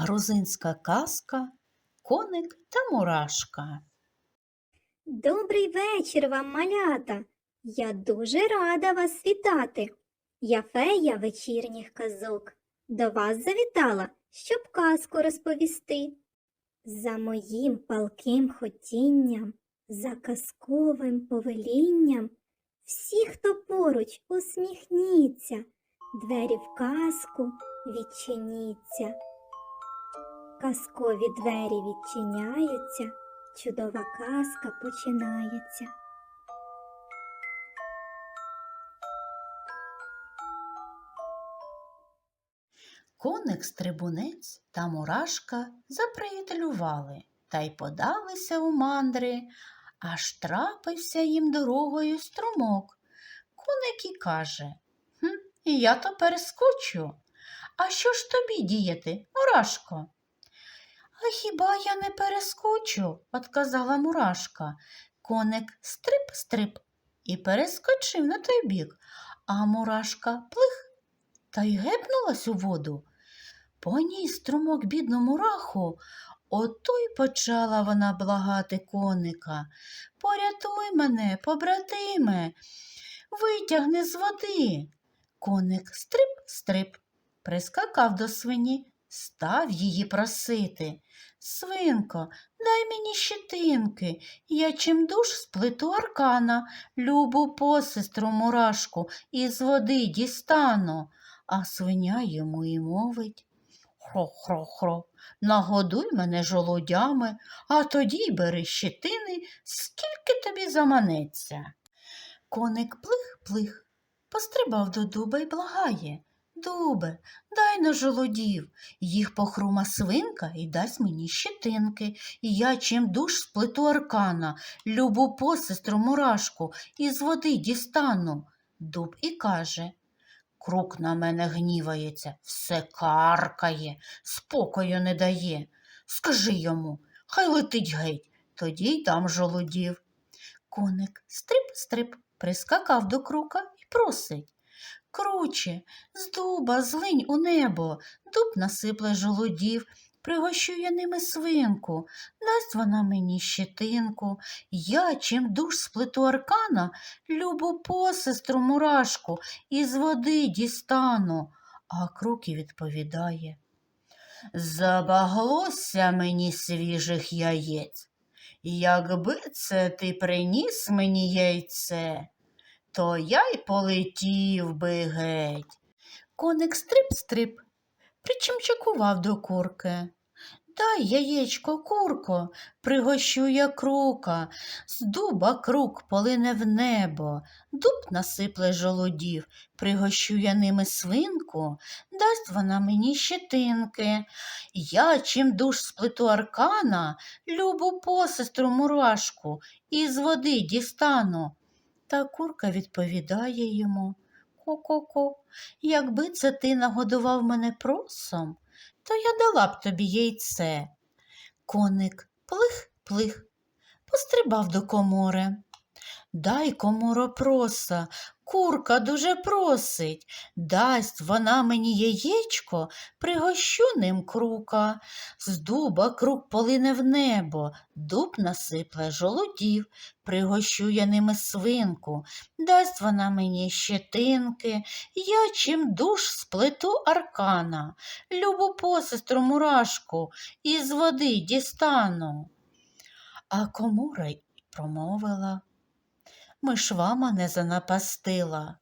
Грузинська казка Коник та Мурашка. Добрий вечір вам, малята. Я дуже рада вас вітати. Я фея вечірніх казок. До вас завітала, щоб казку розповісти. За моїм палким хотінням, за казковим повелінням, всі, хто поруч, усміхніться, двері в казку відчиніться. Казкові двері відчиняються, чудова казка починається. Коник стрибунець та Мурашка заприятелювали та й подалися у мандри, аж трапився їм дорогою струмок. Коник і каже Хм, я то перескочу. А що ж тобі діяти, Мурашко? А хіба я не перескочу, отказала Мурашка. Коник стрип-стрип і перескочив на той бік, а Мурашка плих та й гепнулась у воду. Поніс струмок бідну мураху, ото й почала вона благати коника. Порятуй мене, побратиме, витягни з води. Коник стрип-стрип прискакав до свині, став її просити. Свинко, дай мені щетинки, я чимдуж сплету аркана, любу посестру мурашку із води дістану. А свиня йому і мовить. Хро-хро-хро, нагодуй мене жолудями, а тоді бери щетини, скільки тобі заманеться. Коник плих-плих, пострибав до дуба й благає. Дубе, дай на жолудів, їх похрума свинка і дасть мені щетинки, і я чим душ сплету аркана, любу посестру мурашку, із води дістану. Дуб і каже Крук на мене гнівається, все каркає, спокою не дає. Скажи йому, хай летить геть, тоді й дам жолудів. Коник стрип-стрип прискакав до крука і просить. Круче, з дуба злинь у небо, дуб насипле жолудів, я ними свинку, дасть вона мені щетинку, я чим душ сплету аркана, любу посестру мурашку, із води дістану. А круки відповідає. Забаглося мені свіжих яєць. Якби це ти приніс мені яйце, то я й полетів би геть. Коник стрип-стрип причимчакував до курки. Дай яєчко, курко, пригощу я крука, з дуба крук полине в небо, дуб насипле жолудів, пригощу я ними свинку, дасть вона мені щетинки. Я чим душ сплету аркана, любу посестру мурашку, із води дістану. Та курка відповідає йому Ко-ко-ко, якби це ти нагодував мене просом, то я дала б тобі яйце. Коник плих-плих, пострибав до комори. Дай коморо проса, курка дуже просить. Дасть вона мені яєчко, пригощу ним крука. З дуба крук полине в небо, дуб насипле жолудів, пригощу я ними свинку. Дасть вона мені щетинки, я чим душ сплету аркана, любу посестру мурашку, із води дістану. А комура й промовила. Мишва мене занапастила.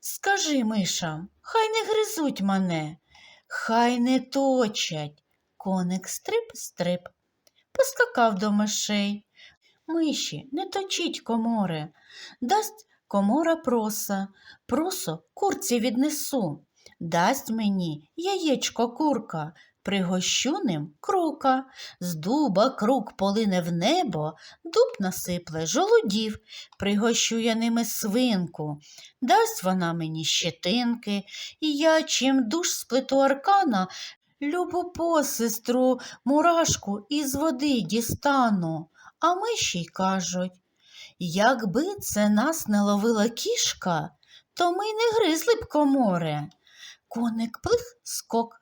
Скажи мишам, хай не гризуть мене, хай не точать. Коник стрип-стрип, поскакав до мишей. Миші, не точіть комори, дасть комора проса, просо курці віднесу. Дасть мені яєчко курка, пригощу ним крука. З дуба крук полине в небо, дуб насипле жолудів, пригощу я ними свинку. Дасть вона мені щетинки, і я чим душ сплету аркана, любу посестру, мурашку із води дістану. А миші й кажуть, якби це нас не ловила кішка, то ми не гризли б коморе. Коник плих скок,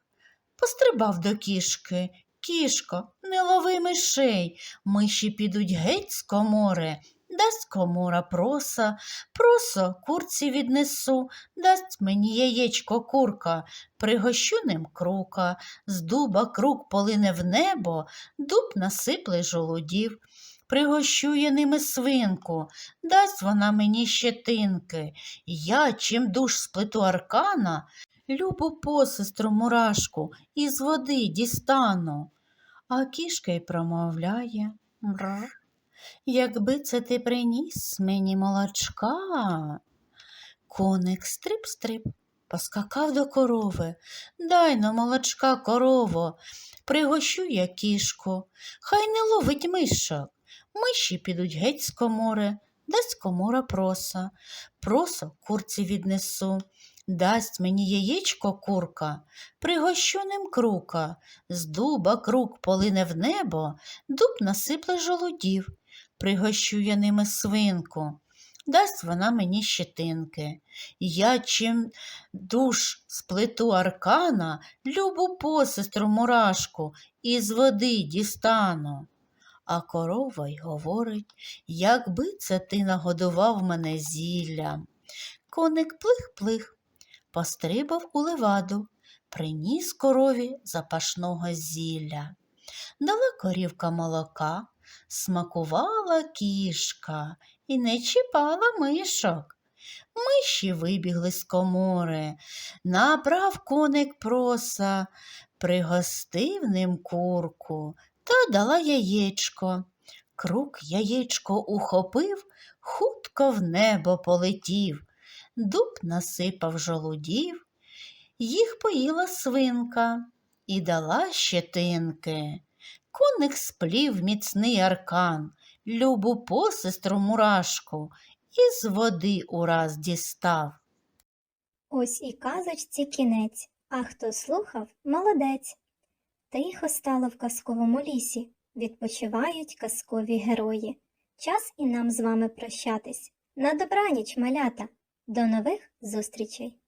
пострибав до кішки. Кішко, не лови мишей, миші підуть геть з комори. Дасть комора проса, просо курці віднесу, дасть мені яєчко курка, пригощу ним крука, з дуба крук полине в небо, дуб насипле жолудів. Пригощу я ними свинку, дасть вона мені щетинки. Я, чим душ сплету аркана, любу посестру мурашку із води дістану. А кішка й промовляє. «Мр, Якби це ти приніс мені молочка. Коник стрип-стрип, поскакав до корови. Дай но молочка, корово, пригощу я кішку. Хай не ловить мишок. Миші підуть геть з комори, дасть комора проса. Просо курці віднесу. Дасть мені яєчко курка, пригощу ним крука. З дуба крук полине в небо, дуб насипле жолудів. Пригощу я ними свинку, дасть вона мені щетинки. Я чим душ сплету аркана, любу посестру мурашку із води дістану. А корова й говорить, якби це ти нагодував мене зіллям. Коник плих-плих, пострибав у леваду, приніс корові запашного зілля. Дала корівка молока, смакувала кішка і не чіпала мишок. Миші вибігли з комори, набрав коник проса, пригостив ним курку та дала яєчко. Крук яєчко ухопив, хутко в небо полетів, дуб насипав жолудів, їх поїла свинка і дала щетинки. Коник сплів міцний аркан, любу посестру мурашку, із води ураз дістав. Ось і казочці кінець, а хто слухав, молодець. Тихо стало в казковому лісі, відпочивають казкові герої. Час і нам з вами прощатись. На добраніч, малята. До нових зустрічей!